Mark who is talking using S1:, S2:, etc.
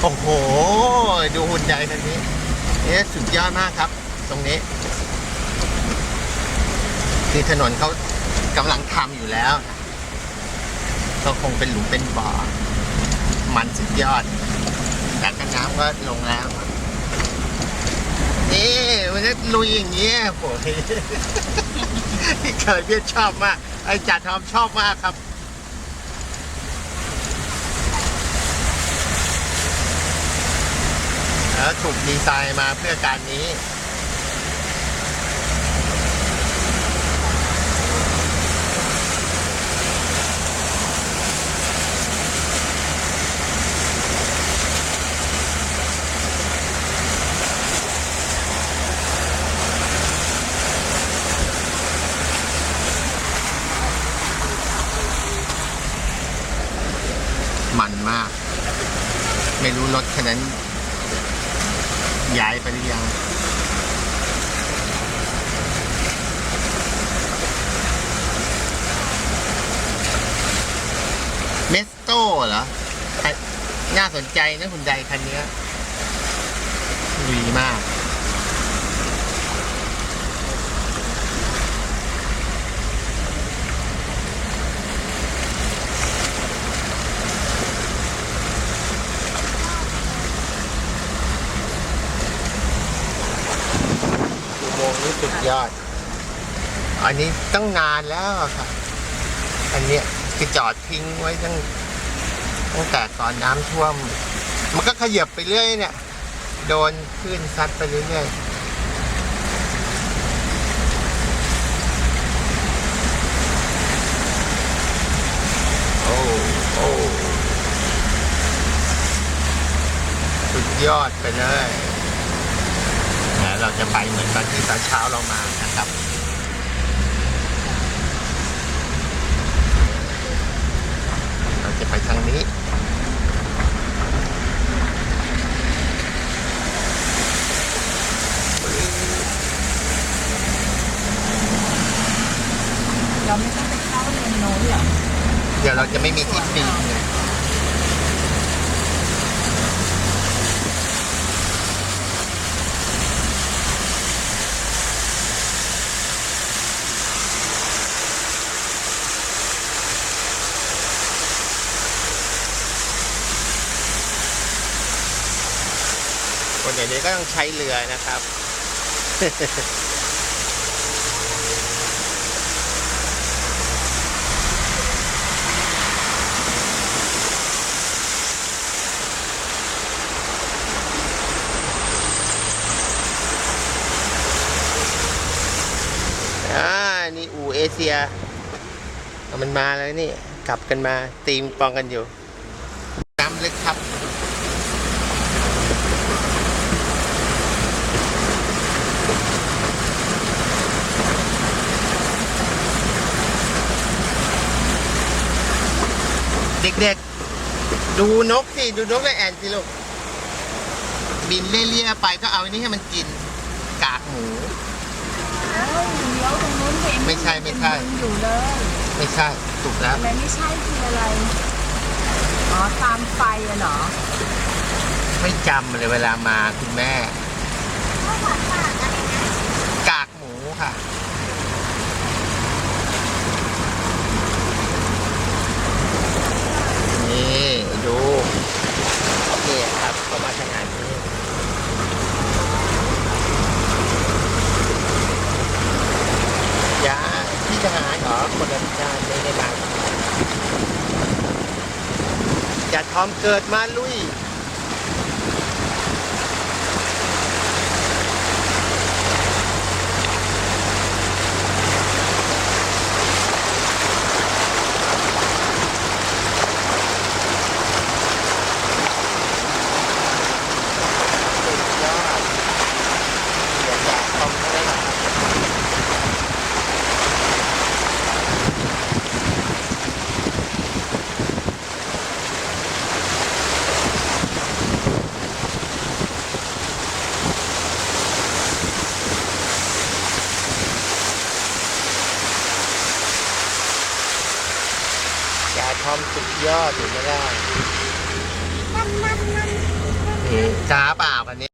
S1: โอ้โห ดูหุ่นใหญ่คันนี้เอ๊ะสุดยอดมากครับ ตรงนี้คือถนนเขากำลังทำอยู่แล้ว ก็คงเป็นหลุมเป็นบ่อ มันสุดยอดแต่ก็น้ำก็ลงแล้วนี่มันจะลุยอย่างเงี้ยโอ้ยเคยเพียชอบมาก ไอ้จ่าทอมชอบมากครับ แล้วถูกดีไซน์มาเพื่อการนี้ มันมาก ไม่รู้รถคันนั้น ย้ายไปหรือยังเมสโต้เหรอ น่าสนใจนะคุณใจคันนี้ดีมาก วงนี้สุดยอด อันนี้ตั้งนานแล้วอะค่ะ อันเนี้ยคือจอดทิ้งไว้ตั้งตั้งแต่ตอนน้ำท่วม มันก็ขยับไปเรื่อยเนี่ย โดนคลื่นซัดไปเรื่อยโอ้โอ้สุดยอดไปเลย จะไปเหมือนตอนที่ตอนเช้าเรามานะครับเราจะไปทางนี้
S2: เราไม่ต้องไปเข้าเลนโน้นเหรอ
S1: เดี๋ยวเราจะไม่มีที่ปีนไง คนอย่างนี้ก็ต้องใช้เรือนะครับ อ่า นี่อูเอเชีย มันมาแล้วนี่ กลับกันมาตีมปองกันอยู่ น้ำลึกครับ เด็กๆ ดูนกสิ ดูนกและแอนสิลูก บินเลี่ยๆไปก็เอาอันนี้ให้มันกิน กากหมู
S2: เอ้าเลี้ยวตรงนู้นเห็น
S1: ไม่ใช่ไม่ใช่
S2: นอยู่เลย
S1: ไม่ใช่ ถูกแล้ว
S2: ทำไมไม่ใช่คืออะไร อ๋อ ตามไฟอะเหรอ
S1: ไม่จำเลยเวลามาคุณแม่ กากหมูค่ะ นี่ดูนี่ครับเขามาขนาดนี้ยาที่ทหารเหรอ คนละชาติไม่ได้บางจะทอมเกิดมาลุย สุดยอดเดี๋ยวจะทำได้หรอ ความสุดยอดอยู่ไม่ได้จ้าเปล่าคันนี้